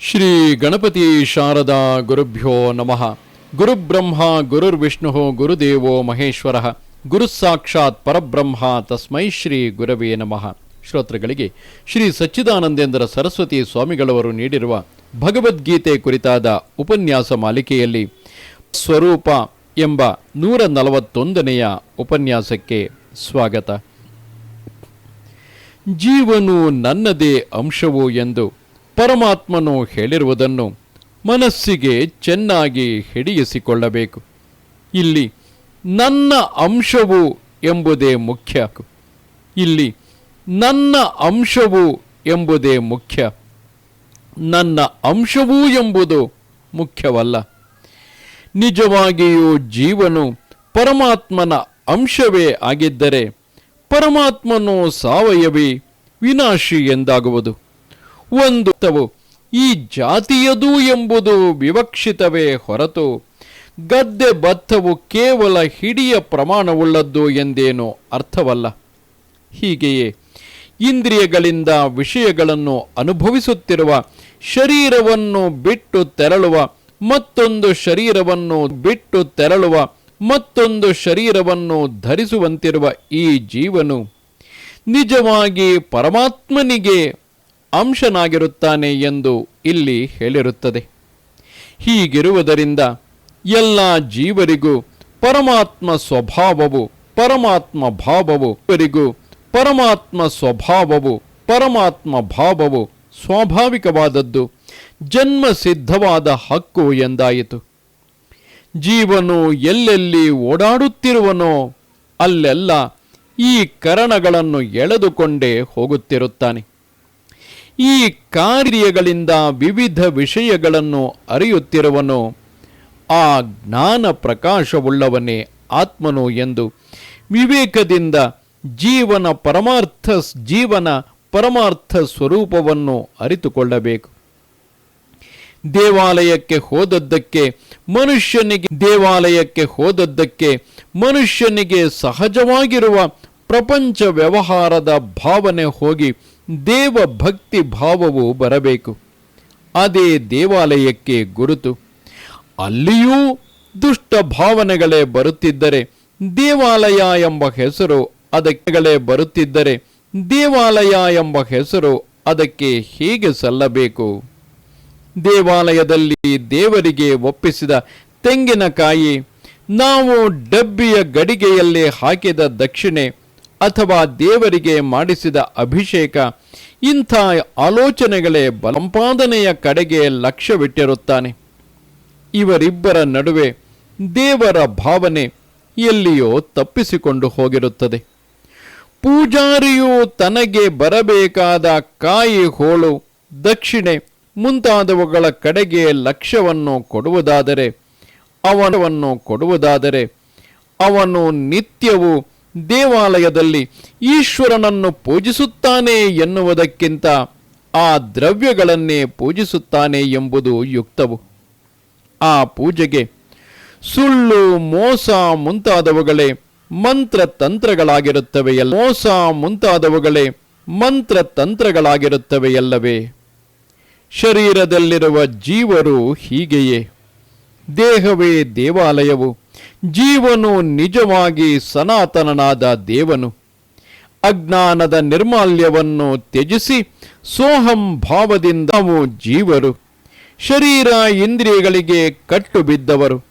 ಶ್ರೀ ಗಣಪತಿ ಶಾರದಾ ಗುರುಭ್ಯೋ ನಮಃ. ಗುರುಬ್ರಹ್ಮ, ಗುರುರ್ವಿಷ್ಣು, ಗುರುದೇವೋ ಮಹೇಶ್ವರ. ಗುರು ಸಾಕ್ಷಾತ್ ಪರಬ್ರಹ್ಮ ತಸ್ಮೈ ಶ್ರೀ ಗುರವೇ ನಮಃ. ಶ್ರೋತೃಗಳಿಗೆ ಶ್ರೀ ಸಚ್ಚಿದಾನಂದೇಂದ್ರ ಸರಸ್ವತಿ ಸ್ವಾಮಿಗಳವರು ನೀಡಿರುವ ಭಗವದ್ಗೀತೆ ಕುರಿತಾದ ಉಪನ್ಯಾಸ ಮಾಲಿಕೆಯಲ್ಲಿ ಸ್ವರೂಪ ಎಂಬ ನೂರ ನಲವತ್ತೊಂದನೆಯ ಉಪನ್ಯಾಸಕ್ಕೆ ಸ್ವಾಗತ. ಜೀವನು ನನ್ನದೇ ಅಂಶವು ಎಂದು ಪರಮಾತ್ಮನು ಹೇಳಿರುವುದನ್ನು ಮನಸ್ಸಿಗೆ ಚೆನ್ನಾಗಿ ಹಿಡಿಯಿಸಿಕೊಳ್ಳಬೇಕು. ಇಲ್ಲಿ ನನ್ನ ಅಂಶವು ಎಂಬುದೇ ಮುಖ್ಯ. ಇಲ್ಲಿ ನನ್ನ ಅಂಶವು ಎಂಬುದೇ ಮುಖ್ಯ. ನನ್ನ ಅಂಶವೂ ಎಂಬುದು ಮುಖ್ಯವಲ್ಲ. ನಿಜವಾಗಿಯೂ ಜೀವನು ಪರಮಾತ್ಮನ ಅಂಶವೇ ಆಗಿದ್ದರೆ ಪರಮಾತ್ಮನು ಸಾವಯವಿ ವಿನಾಶಿ ಎಂದಾಗುವುದು. ಒಂದು ಈ ಜಾತಿಯದು ಎಂಬುದು ವಿವಕ್ಷಿತವೇ ಹೊರತು. ಗದ್ದೆ ಬತ್ತವು ಕೇವಲ ಹಿಡಿಯ ಪ್ರಮಾಣವುಳ್ಳದ್ದು ಎಂದೇನೋ ಅರ್ಥವಲ್ಲ. ಹೀಗೆಯೇ ಇಂದ್ರಿಯಗಳಿಂದ ವಿಷಯಗಳನ್ನು ಅನುಭವಿಸುತ್ತಿರುವ ಶರೀರವನ್ನು ಬಿಟ್ಟು ತೆರಳುವ, ಮತ್ತೊಂದು ಶರೀರವನ್ನು ಬಿಟ್ಟು ತೆರಳುವ, ಮತ್ತೊಂದು ಶರೀರವನ್ನು ಧರಿಸುವಂತಿರುವ ಈ ಜೀವನು ನಿಜವಾಗಿ ಪರಮಾತ್ಮನಿಗೆ ಅಂಶನಾಗಿರುತ್ತಾನೆ ಎಂದು ಇಲ್ಲಿ ಹೇಳಿರುತ್ತದೆ. ಹೀಗಿರುವುದರಿಂದ ಎಲ್ಲ ಜೀವರಿಗೂ ಪರಮಾತ್ಮ ಸ್ವಭಾವವು, ಪರಮಾತ್ಮ ಭಾವವು, ಇವರಿಗೂ ಪರಮಾತ್ಮ ಸ್ವಭಾವವು, ಪರಮಾತ್ಮ ಭಾವವು ಸ್ವಾಭಾವಿಕವಾದದ್ದು ಜನ್ಮ ಸಿದ್ಧವಾದ ಹಕ್ಕು ಎಂದಾಯಿತು. ಜೀವನು ಎಲ್ಲೆಲ್ಲಿ ಓಡಾಡುತ್ತಿರುವನೋ ಅಲ್ಲೆಲ್ಲ ಈ ಕರಣಗಳನ್ನು ಎಳೆದುಕೊಂಡೇ ಹೋಗುತ್ತಿರುತ್ತಾನೆ. ಈ ಕಾರ್ಯಗಳಿಂದ ವಿವಿಧ ವಿಷಯಗಳನ್ನು ಅರಿಯುತ್ತಿರುವನು. ಆ ಜ್ಞಾನ ಪ್ರಕಾಶವುಳ್ಳವನೇ ಆತ್ಮನು ಎಂದು ವಿವೇಕದಿಂದ ಜೀವನ ಪರಮಾರ್ಥ ಜೀವನ ಪರಮಾರ್ಥ ಸ್ವರೂಪವನ್ನು ಅರಿತುಕೊಳ್ಳಬೇಕು. ದೇವಾಲಯಕ್ಕೆ ಹೋದದ್ದಕ್ಕೆ ಮನುಷ್ಯನಿಗೆ ದೇವಾಲಯಕ್ಕೆ ಹೋದದ್ದಕ್ಕೆ ಮನುಷ್ಯನಿಗೆ ಸಹಜವಾಗಿರುವ ಪ್ರಪಂಚ ವ್ಯವಹಾರದ ಭಾವನೆ ಹೋಗಿ ದೇವ ಭಕ್ತಿ ಭಾವವು ಬರಬೇಕು. ಅದೇ ದೇವಾಲಯಕ್ಕೆ ಗುರುತು. ಅಲ್ಲಿಯೂ ದುಷ್ಟ ಭಾವನೆಗಳೇ ಬರುತ್ತಿದ್ದರೆ ದೇವಾಲಯ ಎಂಬ ಹೆಸರು ಅದಕ್ಕೆಗಳೇ ಬರುತ್ತಿದ್ದರೆ ದೇವಾಲಯ ಎಂಬ ಹೆಸರು ಅದಕ್ಕೆ ಹೇಗೆ ಸಲ್ಲಬೇಕು? ದೇವಾಲಯದಲ್ಲಿ ದೇವರಿಗೆ ಒಪ್ಪಿಸಿದ ತೆಂಗಿನಕಾಯಿ ನಾವು ಡಬ್ಬಿಯ ಗಡಿಗೆಯಲ್ಲಿ ಹಾಕಿದ ದಕ್ಷಿಣೆ ಅಥವಾ ದೇವರಿಗೆ ಮಾಡಿಸಿದ ಅಭಿಷೇಕ, ಇಂಥ ಆಲೋಚನೆಗಳೇ ಬಲಂಪಾದನೆಯ ಕಡೆಗೆ ಲಕ್ಷ್ಯವಿಟ್ಟಿರುತ್ತಾನೆ. ಇವರಿಬ್ಬರ ನಡುವೆ ದೇವರ ಭಾವನೆ ಎಲ್ಲಿಯೋ ತಪ್ಪಿಸಿಕೊಂಡು ಹೋಗಿರುತ್ತದೆ. ಪೂಜಾರಿಯು ತನಗೆ ಬರಬೇಕಾದ ಕಾಯಿ ಹೋಳು, ದಕ್ಷಿಣೆ ಮುಂತಾದವುಗಳ ಕಡೆಗೆ ಲಕ್ಷ್ಯವನ್ನು ಕೊಡುವುದಾದರೆ ಅವನವನ್ನು ಕೊಡುವುದಾದರೆ, ಅವನು ನಿತ್ಯವೂ ದೇವಾಲಯದಲ್ಲಿ ಈಶ್ವರನನ್ನು ಪೂಜಿಸುತ್ತಾನೆ ಎನ್ನುವುದಕ್ಕಿಂತ ಆ ದ್ರವ್ಯಗಳನ್ನೇ ಪೂಜಿಸುತ್ತಾನೆ ಎಂಬುದು ಯುಕ್ತವು. ಆ ಪೂಜೆಗೆ ಸುಳ್ಳು, ಮೋಸ ಮುಂತಾದವುಗಳೇ ಮಂತ್ರ ತಂತ್ರಗಳಾಗಿರುತ್ತವೆಯಲ್ಲ ಮೋಸ ಮುಂತಾದವುಗಳೇ ಮಂತ್ರ ತಂತ್ರಗಳಾಗಿರುತ್ತವೆಯಲ್ಲವೇ ಶರೀರದಲ್ಲಿರುವ ಜೀವರು ಹೀಗೆಯೇ. ದೇಹವೇ ದೇವಾಲಯವು. ಜೀವನು ನಿಜವಾಗಿ ಸನಾತನನಾದ ದೇವನು. ಅಜ್ಞಾನದ ನಿರ್ಮಾಲ್ಯವನ್ನು ತ್ಯಜಿಸಿ ಸೋಹಂ ಭಾವದಿಂದ ಜೀವರು. ಶರೀರ ಇಂದ್ರಿಯಗಳಿಗೆ ಕಟ್ಟು ಬಿದ್ದವರು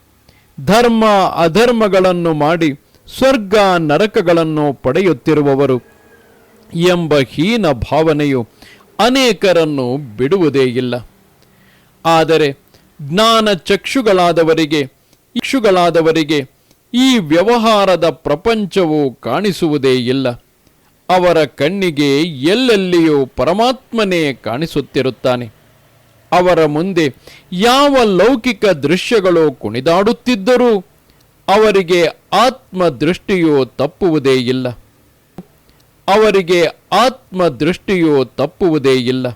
ಧರ್ಮ ಅಧರ್ಮಗಳನ್ನು ಮಾಡಿ ಸ್ವರ್ಗ ನರಕಗಳನ್ನು ಪಡೆಯುತ್ತಿರುವವರು. ಎಂಬ ಹೀನ ಭಾವನೆಯು ಅನೇಕರನ್ನು ಬಿಡುವುದೇ ಇಲ್ಲ. ಆದರೆ ಜ್ಞಾನ ಚಕ್ಷುಗಳಾದವರಿಗೆ ಇಕ್ಷುಗಳಾದವರಿಗೆ ಈ ವ್ಯವಹಾರದ ಪ್ರಪಂಚವು ಕಾಣಿಸುವುದೇ ಇಲ್ಲ. ಅವರ ಕಣ್ಣಿಗೆ ಎಲ್ಲೆಲ್ಲಿಯೂ ಪರಮಾತ್ಮನೇ ಕಾಣಿಸುತ್ತಿರುತ್ತಾನೆ. ಅವರ ಮುಂದೆ ಯಾವ ಲೌಕಿಕ ದೃಶ್ಯಗಳು ಕುಣಿದಾಡುತ್ತಿದ್ದರೂ ಅವರಿಗೆ ಆತ್ಮದೃಷ್ಟಿಯು ತಪ್ಪುವುದೇ ಇಲ್ಲ. ಅವರಿಗೆ ಆತ್ಮದೃಷ್ಟಿಯು ತಪ್ಪುವುದೇ ಇಲ್ಲ.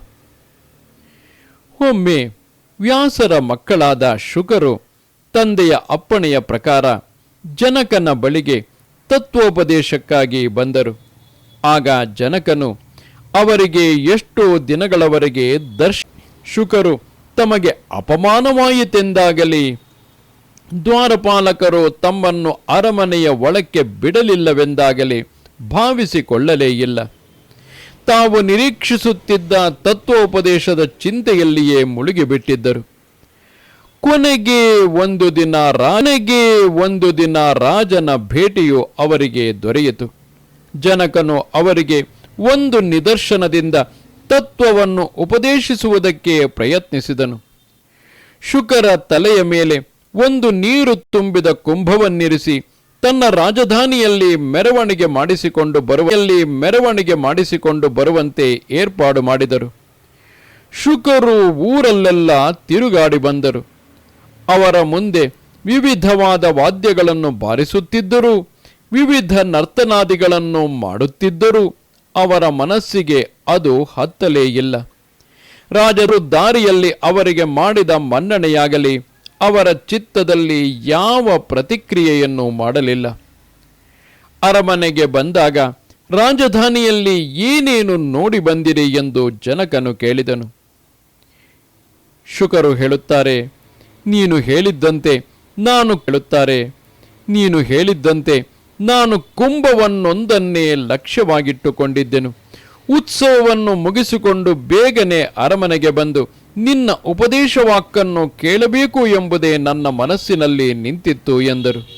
ಒಮ್ಮೆ ವ್ಯಾಸರ ಮಕ್ಕಳಾದ ಶುಕರು ತಂದೆಯ ಅಪ್ಪಣೆಯ ಪ್ರಕಾರ ಜನಕನ ಬಳಿಗೆ ತತ್ವೋಪದೇಶಕ್ಕಾಗಿ ಬಂದರು. ಆಗ ಜನಕನು ಅವರಿಗೆ ಎಷ್ಟೋ ದಿನಗಳವರೆಗೆ ದರ್ಶ, ಶುಕರು ತಮಗೆ ಅಪಮಾನವಾಯಿತೆಂದಾಗಲಿ ದ್ವಾರಪಾಲಕರು ತಮ್ಮನ್ನು ಅರಮನೆಯ ಒಳಕ್ಕೆ ಬಿಡಲಿಲ್ಲವೆಂದಾಗಲಿ ಭಾವಿಸಿಕೊಳ್ಳಲೇ ಇಲ್ಲ. ತಾವು ನಿರೀಕ್ಷಿಸುತ್ತಿದ್ದ ತತ್ವೋಪದೇಶದ ಚಿಂತೆಯಲ್ಲಿಯೇ ಮುಳುಗಿಬಿಟ್ಟಿದ್ದರು. ಕೊನೆಗೆ ಒಂದು ದಿನ ರಾನೆಗೆ ಒಂದು ದಿನ ರಾಜನ ಭೇಟಿಯು ಅವರಿಗೆ ದೊರೆಯಿತು. ಜನಕನು ಅವರಿಗೆ ಒಂದು ನಿದರ್ಶನದಿಂದ ತತ್ವವನ್ನು ಉಪದೇಶಿಸುವುದಕ್ಕೆ ಪ್ರಯತ್ನಿಸಿದನು. ಶುಕರ ತಲೆಯ ಮೇಲೆ ಒಂದು ನೀರು ತುಂಬಿದ ಕುಂಭವನ್ನಿರಿಸಿ ತನ್ನ ರಾಜಧಾನಿಯಲ್ಲಿ ಮೆರವಣಿಗೆ ಮಾಡಿಸಿಕೊಂಡು ಬರುವಲ್ಲಿ ಮೆರವಣಿಗೆ ಮಾಡಿಸಿಕೊಂಡು ಬರುವಂತೆ ಏರ್ಪಾಡು ಮಾಡಿದರು. ಶುಕರು ಊರಲ್ಲೆಲ್ಲ ತಿರುಗಾಡಿ ಬಂದರು. ಅವರ ಮುಂದೆ ವಿವಿಧವಾದ ವಾದ್ಯಗಳನ್ನು ಬಾರಿಸುತ್ತಿದ್ದರು. ವಿವಿಧ ನರ್ತನಾದಿಗಳನ್ನು ಮಾಡುತ್ತಿದ್ದರು. ಅವರ ಮನಸ್ಸಿಗೆ ಅದು ಹತ್ತಲೇ ಇಲ್ಲ. ರಾಜರು ದಾರಿಯಲ್ಲಿ ಅವರಿಗೆ ಮಾಡಿದ ಮನ್ನಣೆಯಾಗಲಿ, ಅವರ ಚಿತ್ತದಲ್ಲಿ ಯಾವ ಪ್ರತಿಕ್ರಿಯೆಯನ್ನು ಮಾಡಲಿಲ್ಲ. ಅರಮನೆಗೆ ಬಂದಾಗ, ರಾಜಧಾನಿಯಲ್ಲಿ ಏನೇನು ನೋಡಿ ಬಂದಿರಿ ಎಂದು ಜನಕನು ಕೇಳಿದನು. ಶುಕರು ಹೇಳುತ್ತಾರೆ ನೀನು ಹೇಳಿದ್ದಂತೆ ನಾನು ಕೇಳುತ್ತಾರೆ. ನೀನು ಹೇಳಿದ್ದಂತೆ ನಾನು ಕುಂಭವನ್ನೊಂದನ್ನೇ ಲಕ್ಷ್ಯವಾಗಿಟ್ಟುಕೊಂಡಿದ್ದೆನು. ಉತ್ಸವವನ್ನು ಮುಗಿಸಿಕೊಂಡು ಬೇಗನೆ ಅರಮನೆಗೆ ಬಂದು ನಿನ್ನ ಉಪದೇಶವಾಕ್ಕನ್ನು ಕೇಳಬೇಕು ಎಂಬುದೇ ನನ್ನ ಮನಸ್ಸಿನಲ್ಲಿ ನಿಂತಿತ್ತು ಎಂದರು.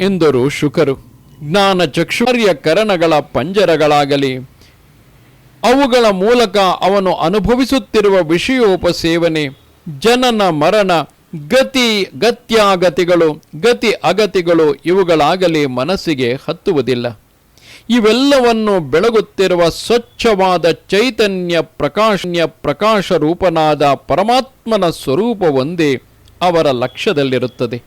ಎಂದರು ಶುಕರು. ಜ್ಞಾನ ಚಕ್ಷುರ್ಯ ಕರಣಗಳ ಪಂಜರಗಳಾಗಲಿ. ಅವುಗಳ ಮೂಲಕ ಅವನು ಅನುಭವಿಸುತ್ತಿರುವ ವಿಷಯೋಪಸೇವನೆ ಜನನ, ಮರಣ, ಗತಿ, ಗತ್ಯಾಗತಿಗಳು, ಗತಿ ಅಗತಿಗಳು ಇವುಗಳಾಗಲಿ ಮನಸ್ಸಿಗೆ ಹತ್ತುವುದಿಲ್ಲ. ಇವೆಲ್ಲವನ್ನು ಬೆಳಗುತ್ತಿರುವ ಸ್ವಚ್ಛವಾದ ಚೈತನ್ಯ ಪ್ರಕಾಶನ್ಯ ಪ್ರಕಾಶ ರೂಪನಾದ ಪರಮಾತ್ಮನ ಸ್ವರೂಪವೊಂದೇ ಅವರ ಲಕ್ಷ್ಯದಲ್ಲಿರುತ್ತದೆ.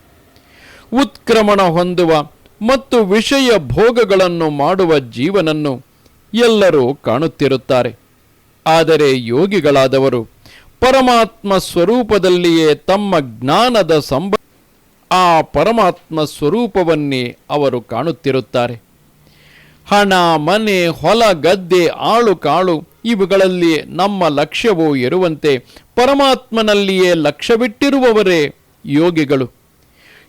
ಉತ್ಕ್ರಮಣ ಹೊಂದುವ ಮತ್ತು ವಿಷಯ ಭೋಗಗಳನ್ನು ಮಾಡುವ ಜೀವನನ್ನು ಎಲ್ಲರೂ ಕಾಣುತ್ತಿರುತ್ತಾರೆ. ಆದರೆ ಯೋಗಿಗಳಾದವರು ಪರಮಾತ್ಮ ಸ್ವರೂಪದಲ್ಲಿಯೇ ತಮ್ಮ ಜ್ಞಾನದ ಸಂಬ ಆ ಪರಮಾತ್ಮ ಸ್ವರೂಪವನ್ನೇ ಅವರು ಕಾಣುತ್ತಿರುತ್ತಾರೆ. ಹಣ, ಮನೆ, ಹೊಲ, ಗದ್ದೆ, ಆಳು ಕಾಳು ಇವುಗಳಲ್ಲಿ ನಮ್ಮ ಲಕ್ಷ್ಯವು ಇರುವಂತೆ ಪರಮಾತ್ಮನಲ್ಲಿಯೇ ಲಕ್ಷ್ಯವಿಟ್ಟಿರುವವರೇ ಯೋಗಿಗಳು.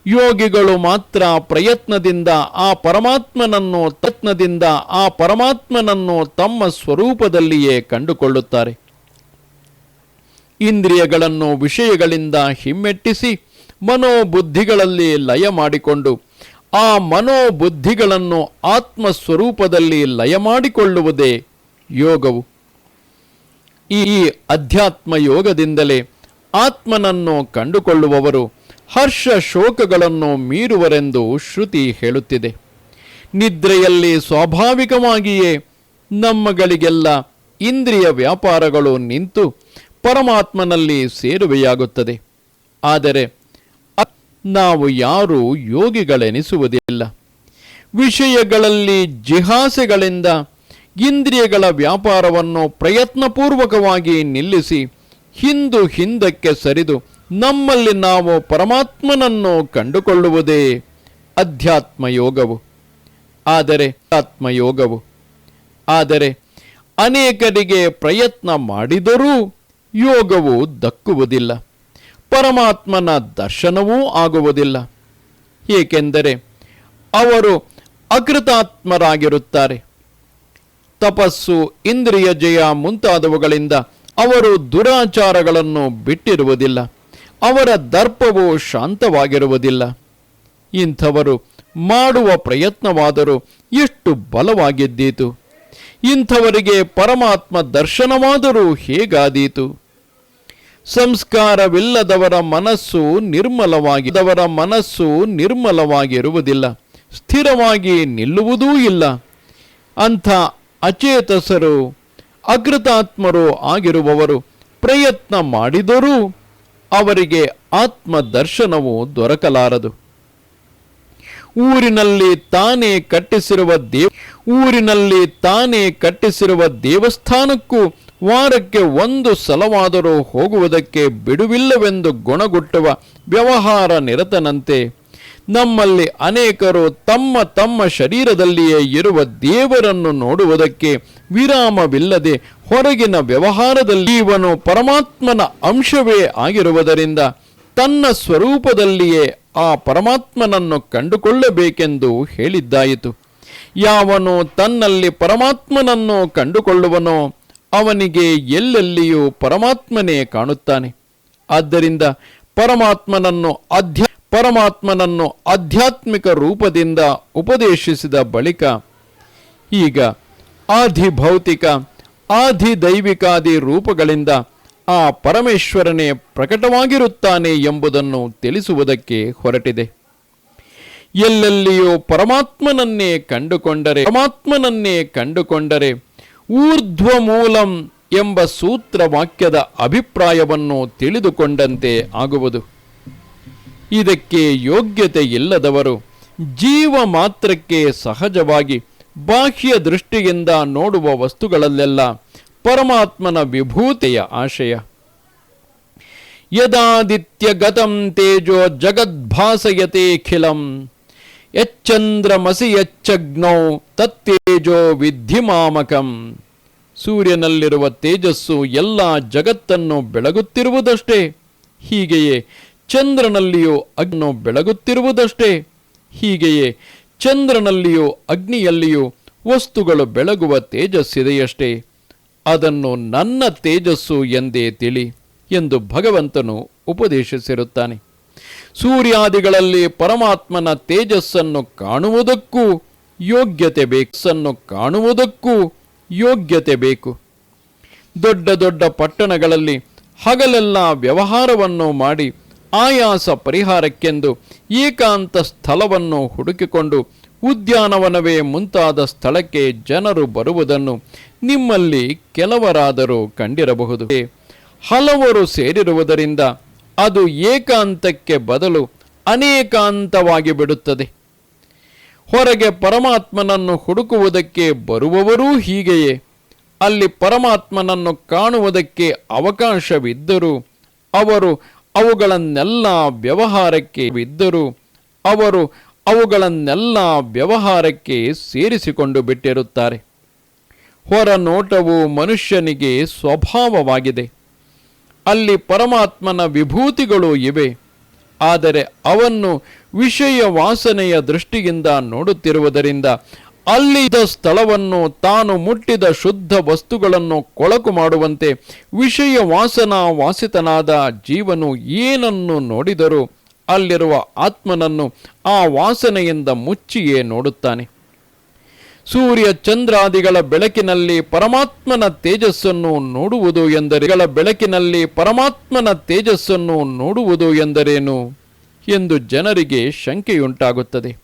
ಯೋಗಿಗಳು ಮಾತ್ರ ಪ್ರಯತ್ನದಿಂದ ಆ ಪರಮಾತ್ಮನನ್ನು ತತ್ನದಿಂದ ಆ ಪರಮಾತ್ಮನನ್ನು ತಮ್ಮ ಸ್ವರೂಪದಲ್ಲಿಯೇ ಕಂಡುಕೊಳ್ಳುತ್ತಾರೆ. ಇಂದ್ರಿಯಗಳನ್ನು ವಿಷಯಗಳಿಂದ ಹಿಮ್ಮೆಟ್ಟಿಸಿ ಮನೋಬುದ್ಧಿಗಳಲ್ಲಿ ಲಯ ಮಾಡಿಕೊಂಡು ಆ ಮನೋಬುದ್ಧಿಗಳನ್ನು ಆತ್ಮ ಸ್ವರೂಪದಲ್ಲಿ ಲಯ ಮಾಡಿಕೊಳ್ಳುವುದೇ ಯೋಗವು. ಈ ಅಧ್ಯಾತ್ಮ ಯೋಗದಿಂದಲೇ ಆತ್ಮನನ್ನು ಕಂಡುಕೊಳ್ಳುವವರು ಹರ್ಷ ಶೋಕಗಳನ್ನು ಮೀರುವರೆಂದು ಶ್ರುತಿ ಹೇಳುತ್ತಿದೆ. ನಿದ್ರೆಯಲ್ಲಿ ಸ್ವಾಭಾವಿಕವಾಗಿಯೇ ನಮ್ಮಗಳಿಗೆಲ್ಲ ಇಂದ್ರಿಯ ವ್ಯಾಪಾರಗಳು ನಿಂತು ಪರಮಾತ್ಮನಲ್ಲಿ ಸೇರುವೆಯಾಗುತ್ತದೆ. ಆದರೆ ನಾವು ಯಾರೂ ಯೋಗಿಗಳೆನಿಸುವುದಿಲ್ಲ. ವಿಷಯಗಳಲ್ಲಿ ಜಿಹಾಸೆಗಳಿಂದ ಇಂದ್ರಿಯಗಳ ವ್ಯಾಪಾರವನ್ನು ಪ್ರಯತ್ನಪೂರ್ವಕವಾಗಿ ನಿಲ್ಲಿಸಿ ಹಿಂದು ಹಿಂದಕ್ಕೆ ಸರಿದು ನಮ್ಮಲ್ಲಿ ನಾವು ಪರಮಾತ್ಮನನ್ನು ಕಂಡುಕೊಳ್ಳುವುದೇ ಅಧ್ಯಾತ್ಮ ಯೋಗವು ಆದರೆ ಆತ್ಮಯೋಗವು. ಆದರೆ ಅನೇಕರಿಗೆ ಪ್ರಯತ್ನ ಮಾಡಿದರೂ ಯೋಗವು ದಕ್ಕುವುದಿಲ್ಲ. ಪರಮಾತ್ಮನ ದರ್ಶನವೂ ಆಗುವುದಿಲ್ಲ. ಏಕೆಂದರೆ ಅವರು ಅಕೃತಾತ್ಮರಾಗಿರುತ್ತಾರೆ. ತಪಸ್ಸು ಇಂದ್ರಿಯ ಜಯ ಮುಂತಾದವುಗಳಿಂದ ಅವರು ದುರಾಚಾರಗಳನ್ನು ಬಿಟ್ಟಿರುವುದಿಲ್ಲ. ಅವರ ದರ್ಪವು ಶಾಂತವಾಗಿರುವುದಿಲ್ಲ. ಇಂಥವರು ಮಾಡುವ ಪ್ರಯತ್ನವಾದರೂ ಎಷ್ಟು ಬಲವಾಗಿದ್ದೀತು. ಇಂಥವರಿಗೆ ಪರಮಾತ್ಮ ದರ್ಶನವಾದರೂ ಹೇಗಾದೀತು. ಸಂಸ್ಕಾರವಿಲ್ಲದವರ ಮನಸ್ಸು ನಿರ್ಮಲವಾಗಿದವರ ಮನಸ್ಸು ನಿರ್ಮಲವಾಗಿರುವುದಿಲ್ಲ. ಸ್ಥಿರವಾಗಿ ನಿಲ್ಲುವುದೂ ಇಲ್ಲ. ಅಂಥ ಅಚೇತಸರು, ಅಕೃತಾತ್ಮರು ಆಗಿರುವವರು ಪ್ರಯತ್ನ ಮಾಡಿದರೂ ಅವರಿಗೆ ಆತ್ಮದರ್ಶನವು ದೊರಕಲಾರದು. ಊರಿನಲ್ಲಿ ತಾನೇ ಕಟ್ಟಿಸಿರುವ ದೇವ ಊರಿನಲ್ಲಿ ತಾನೇ ಕಟ್ಟಿಸಿರುವ ದೇವಸ್ಥಾನಕ್ಕೂ ವಾರಕ್ಕೆ ಒಂದು ಸಲವಾದರೂ ಹೋಗುವುದಕ್ಕೆ ಬಿಡುವಿಲ್ಲವೆಂದು ಗುಣಗುಟ್ಟುವ ವ್ಯವಹಾರ ನಿರತನಂತೆ ನಮ್ಮಲ್ಲಿ ಅನೇಕರು ತಮ್ಮ ತಮ್ಮ ಶರೀರದಲ್ಲಿಯೇ ಇರುವ ದೇವರನ್ನು ನೋಡುವುದಕ್ಕೆ ವಿರಾಮವಿಲ್ಲದೆ ಹೊರಗಿನ ವ್ಯವಹಾರದಲ್ಲಿ ಇವನು ಪರಮಾತ್ಮನ ಅಂಶವೇ ಆಗಿರುವುದರಿಂದ ತನ್ನ ಸ್ವರೂಪದಲ್ಲಿಯೇ ಆ ಪರಮಾತ್ಮನನ್ನು ಕಂಡುಕೊಳ್ಳಬೇಕೆಂದು ಹೇಳಿದ್ದಾಯಿತು. ಯಾವನು ತನ್ನಲ್ಲಿ ಪರಮಾತ್ಮನನ್ನು ಕಂಡುಕೊಳ್ಳುವನೋ ಅವನಿಗೆ ಎಲ್ಲೆಲ್ಲಿಯೂ ಪರಮಾತ್ಮನೇ ಕಾಣುತ್ತಾನೆ. ಆದ್ದರಿಂದ ಪರಮಾತ್ಮನನ್ನು ಅಧ್ಯ, ಪರಮಾತ್ಮನನ್ನು ಆಧ್ಯಾತ್ಮಿಕ ರೂಪದಿಂದ ಉಪದೇಶಿಸಿದ ಬಳಿಕ ಈಗ ಆಧಿ ಭೌತಿಕ ದೈವಿಕಾದಿ ರೂಪಗಳಿಂದ ಆ ಪರಮೇಶ್ವರನೇ ಪ್ರಕಟವಾಗಿರುತ್ತಾನೆ ಎಂಬುದನ್ನು ತಿಳಿಸುವುದಕ್ಕೆ ಹೊರಟಿದೆ. ಎಲ್ಲೆಲ್ಲಿಯೂ ಪರಮಾತ್ಮನನ್ನೇ ಕಂಡುಕೊಂಡರೆ ಪರಮಾತ್ಮನನ್ನೇ ಕಂಡುಕೊಂಡರೆ ಊರ್ಧ್ವ ಮೂಲಂ ಎಂಬ ಸೂತ್ರ ವಾಕ್ಯದ ಅಭಿಪ್ರಾಯವನ್ನು ತಿಳಿದುಕೊಂಡಂತೆ ಆಗುವುದು. ಇದಕ್ಕೆ ಯೋಗ್ಯತೆ ಇಲ್ಲದವರು ಜೀವ ಮಾತ್ರಕ್ಕೆ ಸಹಜವಾಗಿ ಬಾಹ್ಯ ದೃಷ್ಟಿಯಿಂದ ನೋಡುವ ವಸ್ತುಗಳಲ್ಲೆಲ್ಲ ಪರಮಾತ್ಮನ ವಿಭೂತಿಯ ಆಶಯ. ಯದಾದಿತ್ಯ ಗತಂ ತೇಜೋ ಜಗದ್ಭಾಸಯತೆಖಿಲಂ ಯಚ್ಚಂದ್ರಮಸಿ ಯಚ್ಚಗ್ನೌ ತತ್ತೇಜೋ ವಿದ್ಧಿಮಾಮಕಂ ಸೂರ್ಯನಲ್ಲಿರುವ ತೇಜಸ್ಸು ಎಲ್ಲ ಜಗತ್ತನ್ನು ಬೆಳಗುತ್ತಿರುವುದಷ್ಟೇ. ಹೀಗೆಯೇ ಚಂದ್ರನಲ್ಲಿಯೂ ಅಗ್ನೋ ಬೆಳಗುತ್ತಿರುವುದಷ್ಟೇ. ಹೀಗೆಯೇ ಚಂದ್ರನಲ್ಲಿಯೂ ಅಗ್ನಿಯಲ್ಲಿಯೂ ವಸ್ತುಗಳು ಬೆಳಗುವ ತೇಜಸ್ಸಿದೆಯಷ್ಟೇ. ಅದನ್ನು ನನ್ನ ತೇಜಸ್ಸು ಎಂದೇ ತಿಳಿ ಎಂದು ಭಗವಂತನು ಉಪದೇಶಿಸಿರುತ್ತಾನೆ. ಸೂರ್ಯಾದಿಗಳಲ್ಲಿ ಪರಮಾತ್ಮನ ತೇಜಸ್ಸನ್ನು ಕಾಣುವುದಕ್ಕೂ ಯೋಗ್ಯತೆ ಬೇಕು ಕಾಣುವುದಕ್ಕೂ ಯೋಗ್ಯತೆ ಬೇಕು. ದೊಡ್ಡ ದೊಡ್ಡ ಪಟ್ಟಣಗಳಲ್ಲಿ ಹಗಲೆಲ್ಲ ವ್ಯವಹಾರವನ್ನು ಮಾಡಿ ಆಯಾಸ ಪರಿಹಾರಕ್ಕೆಂದು ಏಕಾಂತ ಸ್ಥಳವನ್ನು ಹುಡುಕಿಕೊಂಡು ಉದ್ಯಾನವನವೇ ಮುಂತಾದ ಸ್ಥಳಕ್ಕೆ ಜನರು ಬರುವುದನ್ನು ನಿಮ್ಮಲ್ಲಿ ಕೆಲವರಾದರೂ ಕಂಡಿರಬಹುದು. ಹಲವರು ಸೇರಿರುವುದರಿಂದ ಅದು ಏಕಾಂತಕ್ಕೆ ಬದಲು ಅನೇಕಾಂತವಾಗಿ ಬಿಡುತ್ತದೆ. ಹೊರಗೆ ಪರಮಾತ್ಮನನ್ನು ಹುಡುಕುವುದಕ್ಕೆ ಬರುವವರೂ ಹೀಗೆಯೇ. ಅಲ್ಲಿ ಪರಮಾತ್ಮನನ್ನು ಕಾಣುವುದಕ್ಕೆ ಅವಕಾಶವಿದ್ದರೂ, ಅವರು ಅವುಗಳನ್ನೆಲ್ಲ ವ್ಯವಹಾರಕ್ಕೆ ಬಿದ್ದರೂ, ಅವರು ಅವುಗಳನ್ನೆಲ್ಲ ವ್ಯವಹಾರಕ್ಕೆ ಸೇರಿಸಿಕೊಂಡು ಬಿಟ್ಟಿರುತ್ತಾರೆ. ಹೊರ ನೋಟವು ಮನುಷ್ಯನಿಗೆ ಸ್ವಭಾವವಾಗಿದೆ. ಅಲ್ಲಿ ಪರಮಾತ್ಮನ ವಿಭೂತಿಗಳು ಇವೆ. ಆದರೆ ಅವನ್ನು ವಿಷಯ ವಾಸನೆಯ ದೃಷ್ಟಿಯಿಂದ ನೋಡುತ್ತಿರುವುದರಿಂದ ಅಲ್ಲಿದ್ದ ಸ್ಥಳವನ್ನು ತಾನು ಮುಟ್ಟಿದ ಶುದ್ಧ ವಸ್ತುಗಳನ್ನು ಕೊಳಕು ಮಾಡುವಂತೆ ವಿಷಯ ವಾಸನಾ ವಾಸಿತನಾದ ಜೀವನು ಏನನ್ನು ನೋಡಿದರೂ ಅಲ್ಲಿರುವ ಆತ್ಮನನ್ನು ಆ ವಾಸನೆಯಿಂದ ಮುಚ್ಚಿಯೇ ನೋಡುತ್ತಾನೆ. ಸೂರ್ಯ ಚಂದ್ರಾದಿಗಳ ಬೆಳಕಿನಲ್ಲಿ ಪರಮಾತ್ಮನ ತೇಜಸ್ಸನ್ನು ನೋಡುವುದು ಎಂದರೆಗಳ ಬೆಳಕಿನಲ್ಲಿ ಪರಮಾತ್ಮನ ತೇಜಸ್ಸನ್ನು ನೋಡುವುದು ಎಂದರೇನು? ಎಂದು ಜನರಿಗೆ ಶಂಕೆಯುಂಟಾಗುತ್ತದೆ.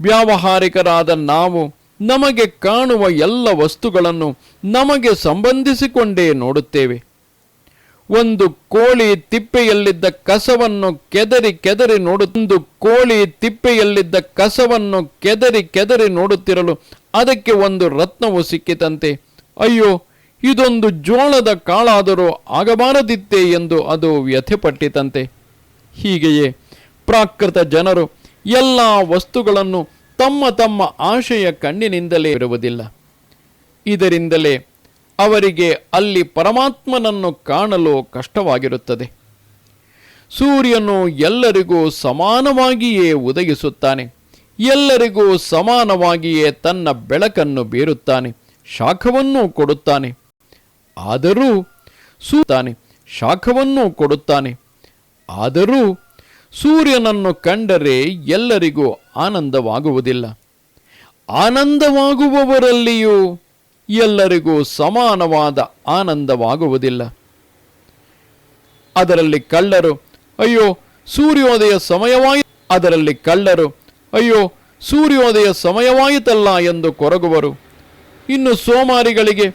ವ್ಯಾವಹಾರಿಕರಾದ ನಾವು ನಮಗೆ ಕಾಣುವ ಎಲ್ಲ ವಸ್ತುಗಳನ್ನು ನಮಗೆ ಸಂಬಂಧಿಸಿಕೊಂಡೇ ನೋಡುತ್ತೇವೆ. ಒಂದು ಕೋಳಿ ತಿಪ್ಪೆಯಲ್ಲಿದ್ದ ಕಸವನ್ನು ಕೆದರಿ ಕೆದರಿ ನೋಡು, ಒಂದು ಕೋಳಿ ತಿಪ್ಪೆಯಲ್ಲಿದ್ದ ಕಸವನ್ನು ಕೆದರಿ ಕೆದರಿ ನೋಡುತ್ತಿರಲು ಅದಕ್ಕೆ ಒಂದು ರತ್ನವು ಸಿಕ್ಕಿತಂತೆ. ಅಯ್ಯೋ, ಇದೊಂದು ಜೋಳದ ಕಾಳಾದರೂ ಆಗಬಾರದಿತ್ತೆ ಎಂದು ಅದು ವ್ಯಥೆಪಟ್ಟಿತಂತೆ. ಹೀಗೆಯೇ ಪ್ರಾಕೃತ ಜನರು ಎಲ್ಲ ವಸ್ತುಗಳನ್ನು ತಮ್ಮ ತಮ್ಮ ಆಶಯ ಕಣ್ಣಿನಿಂದಲೇ ಇರುವುದಿಲ್ಲ. ಇದರಿಂದಲೇ ಅವರಿಗೆ ಅಲ್ಲಿ ಪರಮಾತ್ಮನನ್ನು ಕಾಣಲು ಕಷ್ಟವಾಗಿರುತ್ತದೆ. ಸೂರ್ಯನು ಎಲ್ಲರಿಗೂ ಸಮಾನವಾಗಿಯೇ ಉದಯಿಸುತ್ತಾನೆ. ಎಲ್ಲರಿಗೂ ಸಮಾನವಾಗಿಯೇ ತನ್ನ ಬೆಳಕನ್ನು ಬೀರುತ್ತಾನೆ, ಶಾಖವನ್ನೂ ಕೊಡುತ್ತಾನೆ. ಆದರೂ ಸೂತಾನೆ ಶಾಖವನ್ನೂ ಕೊಡುತ್ತಾನೆ. ಆದರೂ ಸೂರ್ಯನನ್ನು ಕಂಡರೆ ಎಲ್ಲರಿಗೂ ಆನಂದವಾಗುವುದಿಲ್ಲ. ಆನಂದವಾಗುವವರಲ್ಲಿಯೂ ಎಲ್ಲರಿಗೂ ಸಮಾನವಾದ ಆನಂದವಾಗುವುದಿಲ್ಲ. ಅದರಲ್ಲಿ ಕಳ್ಳರು, ಅಯ್ಯೋ, ಸೂರ್ಯೋದಯ ಸಮಯವಾಯಿ, ಅದರಲ್ಲಿ ಕಳ್ಳರು, ಅಯ್ಯೋ, ಸೂರ್ಯೋದಯ ಸಮಯವಾಯಿತಲ್ಲ ಎಂದು ಕೊರಗುವರು. ಇನ್ನು ಸೋಮಾರಿಗಳಿಗೆ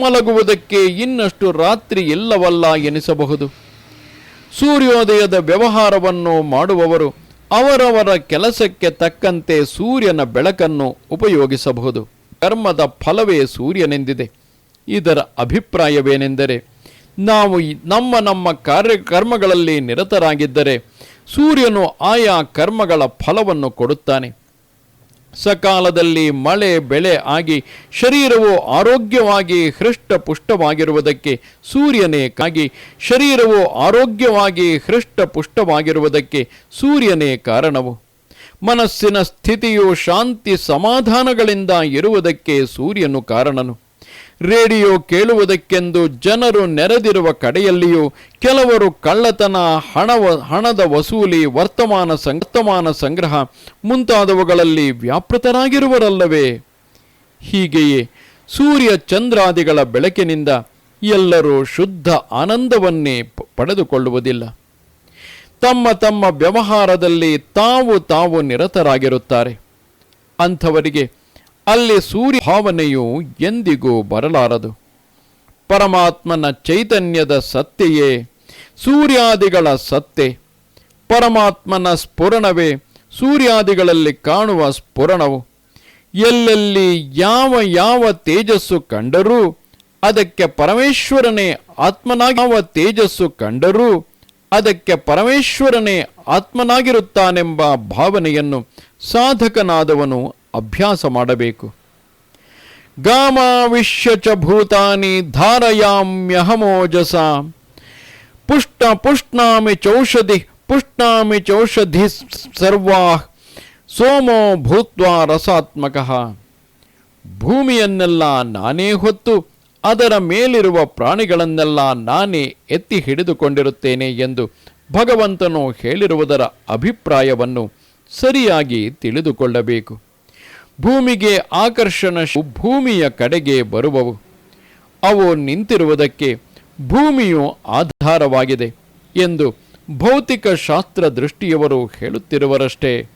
ಮಲಗುವುದಕ್ಕೆ ಇನ್ನಷ್ಟು ರಾತ್ರಿ ಇಲ್ಲವಲ್ಲ ಎನಿಸಬಹುದು. ಸೂರ್ಯೋದಯದ ವ್ಯವಹಾರವನ್ನು ಮಾಡುವವರು ಅವರವರ ಕೆಲಸಕ್ಕೆ ತಕ್ಕಂತೆ ಸೂರ್ಯನ ಬೆಳಕನ್ನು ಉಪಯೋಗಿಸಬಹುದು. ಕರ್ಮದ ಫಲವೇ ಸೂರ್ಯನೆಂದಿದೆ. ಇದರ ಅಭಿಪ್ರಾಯವೇನೆಂದರೆ, ನಾವು ನಮ್ಮ ನಮ್ಮ ಕಾರ್ಯ ಕರ್ಮಗಳಲ್ಲಿ ನಿರತರಾಗಿದ್ದರೆ, ಸೂರ್ಯನು ಆಯಾ ಕರ್ಮಗಳ ಫಲವನ್ನು ಕೊಡುತ್ತಾನೆ. ಸಕಾಲದಲ್ಲಿ ಮಳೆ, ಬೆಳೆ ಆಗಿ, ಶರೀರವು ಆರೋಗ್ಯವಾಗಿ, ಹೃಷ್ಟಪುಷ್ಟವಾಗಿರುವುದಕ್ಕೆ ಸೂರ್ಯನೇ ಕಾಗಿ, ಶರೀರವು ಆರೋಗ್ಯವಾಗಿ, ಹೃಷ್ಟಪುಷ್ಟವಾಗಿರುವುದಕ್ಕೆ ಸೂರ್ಯನೇ ಕಾರಣವು. ಮನಸ್ಸಿನ ಸ್ಥಿತಿಯು ಶಾಂತಿ ಸಮಾಧಾನಗಳಿಂದ ಇರುವುದಕ್ಕೆ ಸೂರ್ಯನು ಕಾರಣನು. ರೇಡಿಯೋ ಕೇಳುವುದಕ್ಕೆಂದು ಜನರು ನೆರೆದಿರುವ ಕಡೆಯಲ್ಲಿಯೂ ಕೆಲವರು ಕಳ್ಳತನ, ಹಣವ, ಹಣದ ವಸೂಲಿ, ವರ್ತಮಾನ ಸಂಗತಮಾನ ಸಂಗ್ರಹ ಮುಂತಾದವುಗಳಲ್ಲಿ ವ್ಯಾಪೃತರಾಗಿರುವರಲ್ಲವೇ? ಹೀಗೆಯೇ ಸೂರ್ಯ ಚಂದ್ರಾದಿಗಳ ಬೆಳಕಿನಿಂದ ಎಲ್ಲರೂ ಶುದ್ಧ ಆನಂದವನ್ನೇ ಪಡೆದುಕೊಳ್ಳುವುದಿಲ್ಲ. ತಮ್ಮ ತಮ್ಮ ವ್ಯವಹಾರದಲ್ಲಿ ತಾವು ತಾವು ನಿರತರಾಗಿರುತ್ತಾರೆ. ಅಂಥವರಿಗೆ ಅಲ್ಲಿ ಸೂರ್ಯ ಭಾವನೆಯು ಎಂದಿಗೂ ಬರಲಾರದು. ಪರಮಾತ್ಮನ ಚೈತನ್ಯದ ಸತ್ತೆಯೇ ಸೂರ್ಯಾದಿಗಳ ಸತ್ತೆ. ಪರಮಾತ್ಮನ ಸ್ಫುರಣವೇ ಸೂರ್ಯಾದಿಗಳಲ್ಲಿ ಕಾಣುವ ಸ್ಫುರಣವು. ಎಲ್ಲೆಲ್ಲಿ ಯಾವ ಯಾವ ತೇಜಸ್ಸು ಕಂಡರೂ ಅದಕ್ಕೆ ಪರಮೇಶ್ವರನೇ ಆತ್ಮನಾಗಿ ಯಾವ ತೇಜಸ್ಸು ಕಂಡರೂ ಅದಕ್ಕೆ ಪರಮೇಶ್ವರನೇ ಆತ್ಮನಾಗಿರುತ್ತಾನೆಂಬ ಭಾವನೆಯನ್ನು ಸಾಧಕನಾದವನು ಅಭ್ಯಾಸ ಮಾಡಬೇಕು. ಗಾಮಾವಿಶ್ಯ ಚ ಭೂತಾನಿ ಧಾರಯಾಮ್ಯಹಮೋಜಸ ಪುಷ್ಟ ಪುಷ್ಣಾಮಿ ಚೌಷಧಿ ಪುಷ್ಣಾಮಿ ಚೌಷಧಿ ಸರ್ವಾ ಸೋಮೋ ಭೂತ್ವ ರಸಾತ್ಮಕಃ. ಭೂಮಿಯನ್ನೆಲ್ಲ ನಾನೇ ಹೊತ್ತು ಅದರ ಮೇಲಿರುವ ಪ್ರಾಣಿಗಳನ್ನೆಲ್ಲ ನಾನೇ ಎತ್ತಿ ಹಿಡಿದುಕೊಂಡಿರುತ್ತೇನೆ ಎಂದು ಭಗವಂತನು ಹೇಳಿರುವುದರ ಅಭಿಪ್ರಾಯವನ್ನು ಸರಿಯಾಗಿ ತಿಳಿದುಕೊಳ್ಳಬೇಕು. ಭೂಮಿಗೆ ಆಕರ್ಷಣ ಭೂಮಿಯ ಕಡೆಗೆ ಬರುವವು. ಅವು ನಿಂತಿರುವುದಕ್ಕೆ ಭೂಮಿಯು ಆಧಾರವಾಗಿದೆ ಎಂದು ಭೌತಿಕ ಶಾಸ್ತ್ರ ದೃಷ್ಟಿಯವರು ಹೇಳುತ್ತಿರುವರಷ್ಟೇ.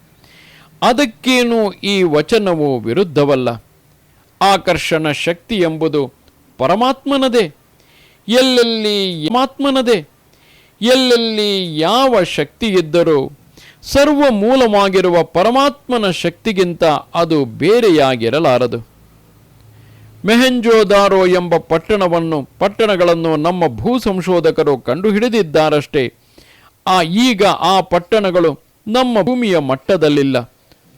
ಅದಕ್ಕೇನು ಈ ವಚನವು ವಿರುದ್ಧವಲ್ಲ. ಆಕರ್ಷಣ ಶಕ್ತಿ ಎಂಬುದು ಪರಮಾತ್ಮನದೇ. ಎಲ್ಲೆಲ್ಲಿ ಪರಮಾತ್ಮನದೇ, ಎಲ್ಲೆಲ್ಲಿ ಯಾವ ಶಕ್ತಿ ಇದ್ದರೂ ಸರ್ವ ಮೂಲವಾಗಿರುವ ಪರಮಾತ್ಮನ ಶಕ್ತಿಗಿಂತ ಅದು ಬೇರೆಯಾಗಿರಲಾರದು. ಮೆಹೆಂಜೋದಾರೋ ಎಂಬ ಪಟ್ಟಣವನ್ನು, ಪಟ್ಟಣಗಳನ್ನು ನಮ್ಮ ಭೂ ಸಂಶೋಧಕರು ಕಂಡುಹಿಡಿದಿದ್ದಾರಷ್ಟೇ. ಆ ಈಗ ಆ ಪಟ್ಟಣಗಳು ನಮ್ಮ ಭೂಮಿಯ ಮಟ್ಟದಲ್ಲಿಲ್ಲ.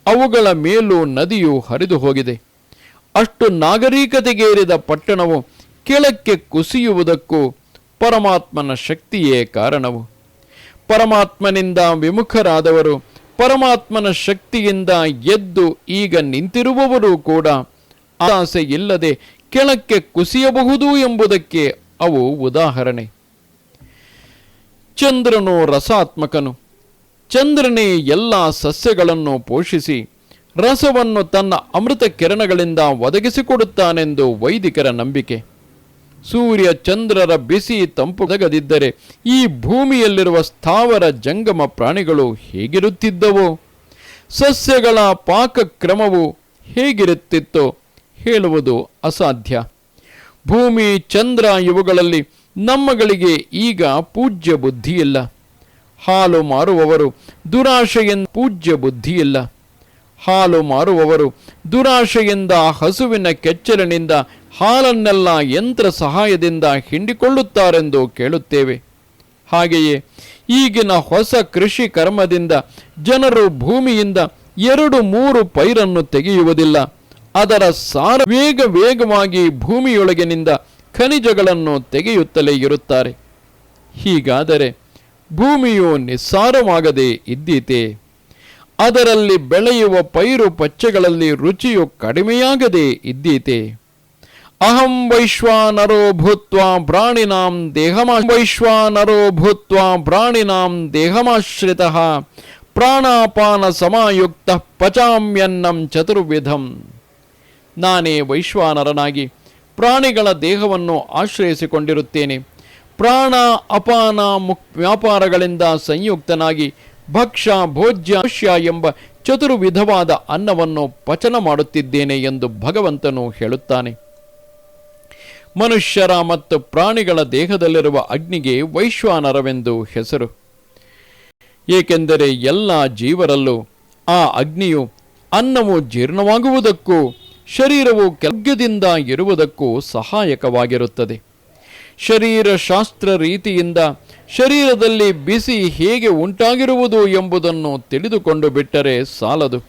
ಅವುಗಳ ಮೇಲೂ ನದಿಯು ಹರಿದು ಹೋಗಿದೆ ಅಷ್ಟು ನಾಗರಿಕತೆಗೇರಿದ ಪಟ್ಟಣವು ಕೆಳಕ್ಕೆ ಕುಸಿಯುವುದಕ್ಕೂ ಪರಮಾತ್ಮನ ಶಕ್ತಿಯೇ ಕಾರಣವು. ಪರಮಾತ್ಮನಿಂದ ವಿಮುಖರಾದವರು ಪರಮಾತ್ಮನ ಶಕ್ತಿಯಿಂದ ಎದ್ದು ಈಗ ನಿಂತಿರುವವರು ಕೂಡ ಆಸೆ ಇಲ್ಲದೆ ಕೆಳಕ್ಕೆ ಕುಸಿಯಬಹುದು ಎಂಬುದಕ್ಕೆ ಅವು ಉದಾಹರಣೆ. ಚಂದ್ರನು ರಸಾತ್ಮಕನು. ಚಂದ್ರನೇ ಎಲ್ಲ ಸಸ್ಯಗಳನ್ನು ಪೋಷಿಸಿ ರಸವನ್ನು ತನ್ನ ಅಮೃತ ಕಿರಣಗಳಿಂದ ಒದಗಿಸಿಕೊಡುತ್ತಾನೆಂದು ವೈದಿಕರ ನಂಬಿಕೆ. ಸೂರ್ಯ ಚಂದ್ರರ ಬಿಸಿ ತಂಪು ಒದಗದಿದ್ದರೆ ಈ ಭೂಮಿಯಲ್ಲಿರುವ ಸ್ಥಾವರ ಜಂಗಮ ಪ್ರಾಣಿಗಳು ಹೇಗಿರುತ್ತಿದ್ದವೋ? ಸಸ್ಯಗಳ ಪಾಕಕ್ರಮವು ಹೇಗಿರುತ್ತಿತ್ತೋ? ಹೇಳುವುದು ಅಸಾಧ್ಯ. ಭೂಮಿ, ಚಂದ್ರ ಇವುಗಳಲ್ಲಿ ನಮ್ಮಗಳಿಗೆ ಈಗ ಪೂಜ್ಯ ಬುದ್ಧಿಯಿಲ್ಲ. ಹಾಲು ಮಾರುವವರು ದುರಾಶೆಯನ್ನು ಪೂಜ್ಯ ಬುದ್ಧಿಯಿಲ್ಲ. ಹಾಲು ಮಾರುವವರು ದುರಾಶೆಯಿಂದ, ಹಸುವಿನ ಕೆಚ್ಚಲಿನಿಂದ, ಹಾಲನ್ನೆಲ್ಲ ಯಂತ್ರ ಸಹಾಯದಿಂದ ಹಿಂಡಿಕೊಳ್ಳುತ್ತಾರೆಂದು ಕೇಳುತ್ತೇವೆ. ಹಾಗೆಯೇ ಈಗಿನ ಹೊಸ ಕೃಷಿ ಕರ್ಮದಿಂದ ಜನರು ಭೂಮಿಯಿಂದ ಎರಡು ಮೂರು ಪೈರನ್ನು ತೆಗೆಯುವುದಿಲ್ಲ. ಅದರ ಸಾರ ವೇಗ ವೇಗವಾಗಿ ಭೂಮಿಯೊಳಗಿನಿಂದ ಖನಿಜಗಳನ್ನು ತೆಗೆಯುತ್ತಲೇ ಇರುತ್ತಾರೆ. ಹೀಗಾದರೆ ಭೂಮಿಯು ನಿಸ್ಸಾರವಾಗದೇ ಇದ್ದೀತೆ? ಅದರಲ್ಲಿ ಬೆಳೆಯುವ ಪೈರು ಪಚ್ಚೆಗಳಲ್ಲಿ ರುಚಿಯು ಕಡಿಮೆಯಾಗದೆ ಇದ್ದೀತೆ. ಅಹಂ ವೈಶ್ವಾನರೋ ಭೂತ್ವ ಪ್ರಾಣಿನಾಂ ದೇಹಮಾ ವೈಶ್ವಾನರೋ ಭೂತ್ವ ಪ್ರಾಣಿನಾಂ ದೇಹಮಾಶ್ರಿತ. ಪ್ರಾಣಾಪಾನ ಸಮಾಯುಕ್ತ ಪಚಾಮ್ಯನ್ನಂ ಚತುರ್ವಿಧಂ. ನಾನೇ ವೈಶ್ವಾನರನಾಗಿ ಪ್ರಾಣಿಗಳ ದೇಹವನ್ನು ಆಶ್ರಯಿಸಿಕೊಂಡಿರುತ್ತೇನೆ. ಪ್ರಾಣ ಅಪಾನ ಮುಕ್ ವ್ಯಾಪಾರಗಳಿಂದ ಸಂಯುಕ್ತನಾಗಿ ಭಕ್ಷ್ಯ, ಭೋಜ್ಯ ಎಂಬ ಎಂಬ ಚತುರ್ವಿಧವಾದ ಅನ್ನವನ್ನು ಪಚನ ಮಾಡುತ್ತಿದ್ದೇನೆ ಎಂದು ಭಗವಂತನು ಹೇಳುತ್ತಾನೆ. ಮನುಷ್ಯರ ಮತ್ತು ಪ್ರಾಣಿಗಳ ದೇಹದಲ್ಲಿರುವ ಅಗ್ನಿಗೆ ವೈಶ್ವಾನರವೆಂದು ಹೆಸರು. ಏಕೆಂದರೆ ಎಲ್ಲ ಜೀವರಲ್ಲೂ ಆ ಅಗ್ನಿಯು ಅನ್ನವು ಜೀರ್ಣವಾಗುವುದಕ್ಕೂ ಶರೀರವು ಕೆಲಗ್ಯದಿಂದ ಇರುವುದಕ್ಕೂ ಸಹಾಯಕವಾಗಿರುತ್ತದೆ. ಶರೀರ ಶಾಸ್ತ್ರ ರೀತಿಯಿಂದ ಶರೀರದಲ್ಲಿ ಬಿಸಿ ಹೇಗೆ ಉಂಟಾಗಿರುವುದು ಎಂಬುದನ್ನು ತಿಳಿದುಕೊಂಡು ಬಿಟ್ಟರೆ ಸಾಲದು.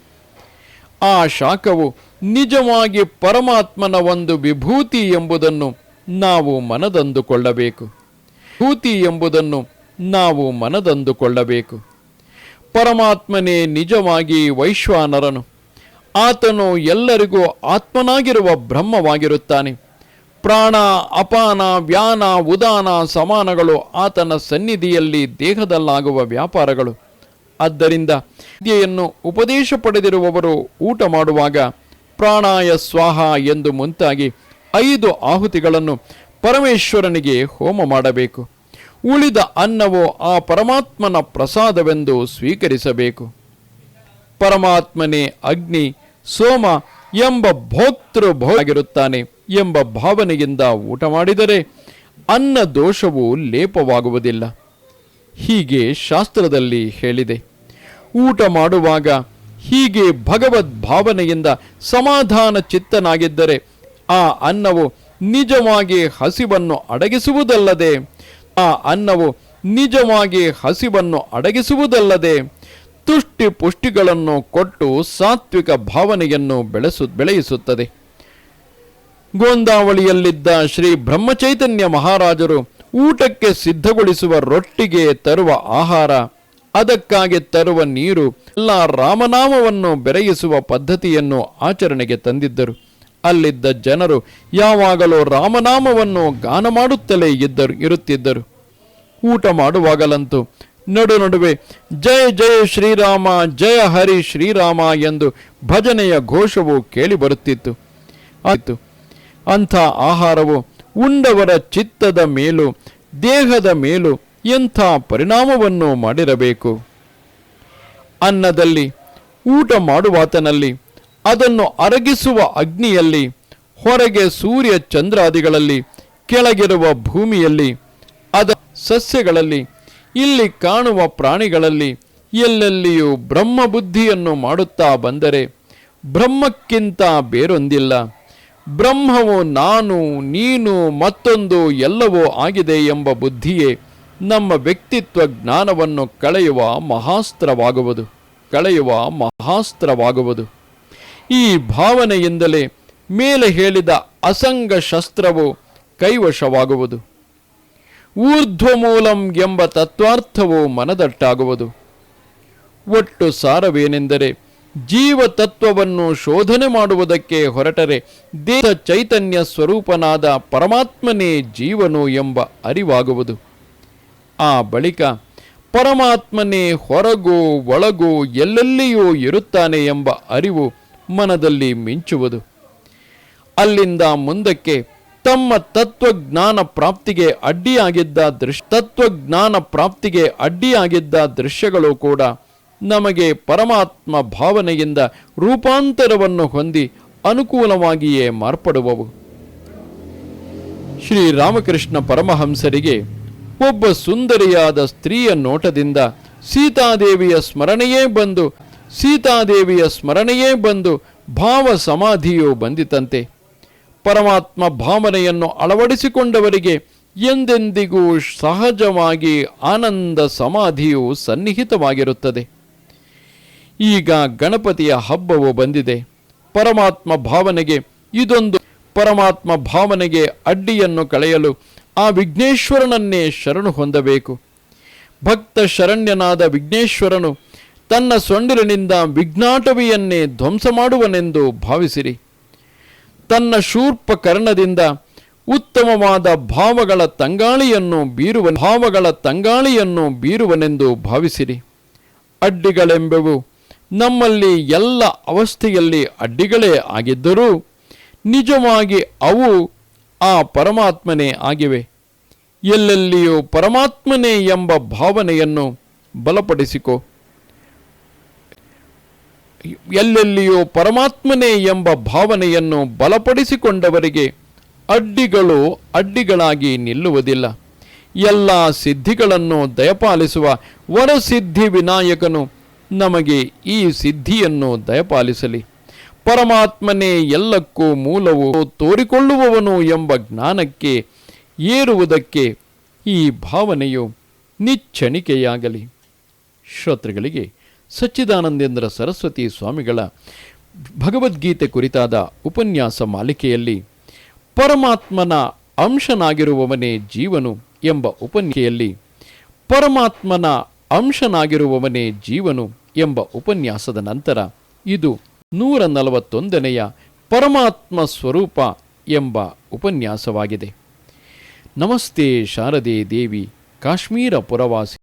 ಆ ಶಾಖವು ನಿಜವಾಗಿ ಪರಮಾತ್ಮನ ಒಂದು ವಿಭೂತಿ ಎಂಬುದನ್ನು ನಾವು ಮನದಂದುಕೊಳ್ಳಬೇಕು. ಭೂತಿ ಎಂಬುದನ್ನು ನಾವು ಮನದಂದುಕೊಳ್ಳಬೇಕು. ಪರಮಾತ್ಮನೇ ನಿಜವಾಗಿ ವೈಶ್ವಾನರನು. ಆತನು ಎಲ್ಲರಿಗೂ ಆತ್ಮನಾಗಿರುವ ಬ್ರಹ್ಮವಾಗಿರುತ್ತಾನೆ. ಪ್ರಾಣ, ಅಪಾನ, ವ್ಯಾನ, ಉದಾನ ಸಮಾನಗಳು ಆತನ ಸನ್ನಿಧಿಯಲ್ಲಿ ದೇಹದಲ್ಲಾಗುವ ವ್ಯಾಪಾರಗಳು. ಆದ್ದರಿಂದ ವಿದ್ಯೆಯನ್ನು ಉಪದೇಶ ಪಡೆದಿರುವವರು ಊಟ ಮಾಡುವಾಗ ಪ್ರಾಣಾಯ ಸ್ವಾಹ ಎಂದು ಮುಂತಾಗಿ ಐದು ಆಹುತಿಗಳನ್ನು ಪರಮೇಶ್ವರನಿಗೆ ಹೋಮ ಮಾಡಬೇಕು. ಉಳಿದ ಅನ್ನವು ಆ ಪರಮಾತ್ಮನ ಪ್ರಸಾದವೆಂದು ಸ್ವೀಕರಿಸಬೇಕು. ಪರಮಾತ್ಮನೇ ಅಗ್ನಿ, ಸೋಮ ಎಂಬ ಭೋಕ್ತೃ ಭೋಗಿರುತ್ತಾನೆ ಎಂಬ ಭಾವನೆಯಿಂದ ಊಟ ಮಾಡಿದರೆ ಅನ್ನ ದೋಷವು ಲೇಪವಾಗುವುದಿಲ್ಲ. ಹೀಗೆ ಶಾಸ್ತ್ರದಲ್ಲಿ ಹೇಳಿದೆ. ಊಟ ಮಾಡುವಾಗ ಹೀಗೆ ಭಗವದ್ ಭಾವನೆಯಿಂದ ಸಮಾಧಾನ ಚಿತ್ತನಾಗಿದ್ದರೆ ಆ ಅನ್ನವು ನಿಜವಾಗಿ ಹಸಿವನ್ನು ಅಡಗಿಸುವುದಲ್ಲದೆ, ಆ ಅನ್ನವು ನಿಜವಾಗಿ ಹಸಿವನ್ನು ಅಡಗಿಸುವುದಲ್ಲದೆ ತುಷ್ಟಿ ಪುಷ್ಟಿಗಳನ್ನು ಕೊಟ್ಟು ಸಾತ್ವಿಕ ಭಾವನೆಯನ್ನು ಬೆಳೆಸು, ಬೆಳೆಯಿಸುತ್ತದೆ. ಗೋಂದಾವಳಿಯಲ್ಲಿದ್ದ ಶ್ರೀ ಬ್ರಹ್ಮಚೈತನ್ಯ ಮಹಾರಾಜರು ಊಟಕ್ಕೆ ಸಿದ್ಧಗೊಳಿಸುವ ರೊಟ್ಟಿಗೆ ತರುವ ಆಹಾರ, ಅದಕ್ಕಾಗಿ ತರುವ ನೀರು, ಎಲ್ಲ ರಾಮನಾಮವನ್ನು ಬೆರೆಯಿಸುವ ಪದ್ಧತಿಯನ್ನು ಆಚರಣೆಗೆ ತಂದಿದ್ದರು. ಅಲ್ಲಿದ್ದ ಜನರು ಯಾವಾಗಲೂ ರಾಮನಾಮವನ್ನು ಗಾನ ಮಾಡುತ್ತಲೇ ಇದ್ದರು, ಇರುತ್ತಿದ್ದರು. ಊಟ ಮಾಡುವಾಗಲಂತೂ ನಡು ನಡುವೆ ಜಯ ಜಯ ಶ್ರೀರಾಮ, ಜಯ ಹರಿ ಶ್ರೀರಾಮ ಎಂದು ಭಜನೆಯ ಘೋಷವು ಕೇಳಿಬರುತ್ತಿತ್ತು ಆಯಿತು. ಅಂಥ ಆಹಾರವು ಉಂಡವರ ಚಿತ್ತದ ಮೇಲೂ, ದೇಹದ ಮೇಲೂ ಎಂಥ ಪರಿಣಾಮವನ್ನು ಮಾಡಿರಬೇಕು? ಅನ್ನದಲ್ಲಿ, ಊಟ ಮಾಡುವಾತನಲ್ಲಿ, ಅದನ್ನು ಅರಗಿಸುವ ಅಗ್ನಿಯಲ್ಲಿ, ಹೊರಗೆ ಸೂರ್ಯ ಚಂದ್ರಾದಿಗಳಲ್ಲಿ, ಕೆಳಗಿರುವ ಭೂಮಿಯಲ್ಲಿ, ಅದ ಸಸ್ಯಗಳಲ್ಲಿ, ಇಲ್ಲಿ ಕಾಣುವ ಪ್ರಾಣಿಗಳಲ್ಲಿ, ಎಲ್ಲೆಲ್ಲಿಯೂ ಬ್ರಹ್ಮ ಬುದ್ಧಿಯನ್ನು ಮಾಡುತ್ತಾ ಬಂದರೆ ಬ್ರಹ್ಮಕ್ಕಿಂತ ಬೇರೊಂದಿಲ್ಲ. ಬ್ರಹ್ಮವು ನಾನು, ನೀನು, ಮತ್ತೊಂದು ಎಲ್ಲವೂ ಆಗಿದೆ ಎಂಬ ಬುದ್ಧಿಯೇ ನಮ್ಮ ವ್ಯಕ್ತಿತ್ವ ಜ್ಞಾನವನ್ನು ಕಳೆಯುವ ಮಹಾಸ್ತ್ರವಾಗುವುದು ಕಳೆಯುವ ಮಹಾಸ್ತ್ರವಾಗುವುದು. ಈ ಭಾವನೆಯಿಂದಲೇ ಮೇಲೆ ಹೇಳಿದ ಅಸಂಗ ಶಸ್ತ್ರವು ಕೈವಶವಾಗುವುದು. ಊರ್ಧ್ವಮೂಲಂ ಎಂಬ ತತ್ವಾರ್ಥವು ಮನದಟ್ಟಾಗುವುದು. ಒಟ್ಟು ಸಾರವೇನೆಂದರೆ ಜೀವ ತತ್ವವನ್ನು ಶೋಧನೆ ಮಾಡುವುದಕ್ಕೆ ಹೊರಟರೆ ದೇಹ ಚೈತನ್ಯ ಸ್ವರೂಪನಾದ ಪರಮಾತ್ಮನೇ ಜೀವನು ಎಂಬ ಅರಿವಾಗುವುದು. ಆ ಬಳಿಕ ಪರಮಾತ್ಮನೇ ಹೊರಗೋ ಒಳಗೋ ಎಲ್ಲೆಲ್ಲಿಯೂ ಇರುತ್ತಾನೆ ಎಂಬ ಅರಿವು ಮನದಲ್ಲಿ ಮಿಂಚುವುದು. ಅಲ್ಲಿಂದ ಮುಂದಕ್ಕೆ ತಮ್ಮ ತತ್ವಜ್ಞಾನ ಪ್ರಾಪ್ತಿಗೆ ಅಡ್ಡಿಯಾಗಿದ್ದ ದೃಶ್ಯ ತತ್ವಜ್ಞಾನ ಪ್ರಾಪ್ತಿಗೆ ಅಡ್ಡಿಯಾಗಿದ್ದ ದೃಶ್ಯಗಳು ಕೂಡ ನಮಗೆ ಪರಮಾತ್ಮ ಭಾವನೆಯಿಂದ ರೂಪಾಂತರವನ್ನು ಹೊಂದಿ ಅನುಕೂಲವಾಗಿಯೇ ಮಾರ್ಪಡುವವು. ಶ್ರೀರಾಮಕೃಷ್ಣ ಪರಮಹಂಸರಿಗೆ ಒಬ್ಬ ಸುಂದರಿಯಾದ ಸ್ತ್ರೀಯ ನೋಟದಿಂದ ಸೀತಾದೇವಿಯ ಸ್ಮರಣೆಯೇ ಬಂದು, ಸೀತಾದೇವಿಯ ಸ್ಮರಣೆಯೇ ಬಂದು ಭಾವ ಸಮಾಧಿಯು ಬಂದಿತಂತೆ. ಪರಮಾತ್ಮ ಭಾವನೆಯನ್ನು ಅಳವಡಿಸಿಕೊಂಡವರಿಗೆ ಎಂದೆಂದಿಗೂ ಸಹಜವಾಗಿ ಆನಂದ ಸಮಾಧಿಯು ಸನ್ನಿಹಿತವಾಗಿರುತ್ತದೆ. ಈಗ ಗಣಪತಿಯ ಹಬ್ಬವು ಬಂದಿದೆ. ಪರಮಾತ್ಮ ಭಾವನೆಗೆ ಇದೊಂದು ಪರಮಾತ್ಮ ಭಾವನೆಗೆ ಅಡ್ಡಿಯನ್ನು ಕಳೆಯಲು ಆ ವಿಘ್ನೇಶ್ವರನನ್ನೇ ಶರಣು ಹೊಂದಬೇಕು. ಭಕ್ತ ಶರಣ್ಯನಾದ ವಿಘ್ನೇಶ್ವರನು ತನ್ನ ಸೊಂಡಿಲಿನಿಂದ ವಿಘ್ನಾಟವಿಯನ್ನೇ ಧ್ವಂಸ ಮಾಡುವನೆಂದು ಭಾವಿಸಿರಿ. ತನ್ನ ಶೂರ್ಪ ಕರ್ಣದಿಂದ ಉತ್ತಮವಾದ ಭಾವಗಳ ತಂಗಾಳಿಯನ್ನು ಬೀರುವ ಭಾವಗಳ ತಂಗಾಳಿಯನ್ನು ಬೀರುವನೆಂದು ಭಾವಿಸಿರಿ. ಅಡ್ಡಿಗಳೆಂಬವು ನಮ್ಮಲ್ಲಿ ಎಲ್ಲ ಅವಸ್ಥೆಯಲ್ಲಿ ಅಡ್ಡಿಗಳೇ ಆಗಿದ್ದರೂ ನಿಜವಾಗಿ ಅವು ಆ ಪರಮಾತ್ಮನೇ ಆಗಿವೆ. ಎಲ್ಲೆಲ್ಲಿಯೂ ಪರಮಾತ್ಮನೇ ಎಂಬ ಭಾವನೆಯನ್ನು ಬಲಪಡಿಸಿಕೊ. ಎಲ್ಲೆಲ್ಲಿಯೂ ಪರಮಾತ್ಮನೇ ಎಂಬ ಭಾವನೆಯನ್ನು ಬಲಪಡಿಸಿಕೊಂಡವರಿಗೆ ಅಡ್ಡಿಗಳು ಅಡ್ಡಿಗಳಾಗಿ ನಿಲ್ಲುವುದಿಲ್ಲ. ಎಲ್ಲ ಸಿದ್ಧಿಗಳನ್ನು ದಯಪಾಲಿಸುವ ವರಸಿದ್ಧಿ ವಿನಾಯಕನು ನಮಗೆ ಈ ಸಿದ್ಧಿಯನ್ನು ದಯಪಾಲಿಸಲಿ. ಪರಮಾತ್ಮನೇ ಎಲ್ಲಕ್ಕೂ ಮೂಲವು ತೋರಿಕೊಳ್ಳುವವನು ಎಂಬ ಜ್ಞಾನಕ್ಕೆ ಏರುವುದಕ್ಕೆ ಈ ಭಾವನೆಯು ನಿಚ್ಚಣಿಕೆಯಾಗಲಿ. ಶ್ರೋತೃಗಳಿಗೆ ಸಚ್ಚಿದಾನಂದೇಂದ್ರ ಸರಸ್ವತಿ ಸ್ವಾಮಿಗಳ ಭಗವದ್ಗೀತೆ ಕುರಿತಾದ ಉಪನ್ಯಾಸ ಮಾಲಿಕೆಯಲ್ಲಿ ಪರಮಾತ್ಮನ ಅಂಶನಾಗಿರುವವನೇ ಜೀವನು ಎಂಬ ಉಪನ್ಯೆಯಲ್ಲಿ ಪರಮಾತ್ಮನ ಅಂಶನಾಗಿರುವವನೇ ಜೀವನು ಎಂಬ ಉಪನ್ಯಾಸದ ನಂತರ ಇದು ನೂರ ನಲವತ್ತೊಂದನೆಯ ಪರಮಾತ್ಮ ಸ್ವರೂಪ ಎಂಬ ಉಪನ್ಯಾಸವಾಗಿದೆ. ನಮಸ್ತೆ ಶಾರದೆ ದೇವಿ, ಕಾಶ್ಮೀರ ಪುರವಾಸಿ.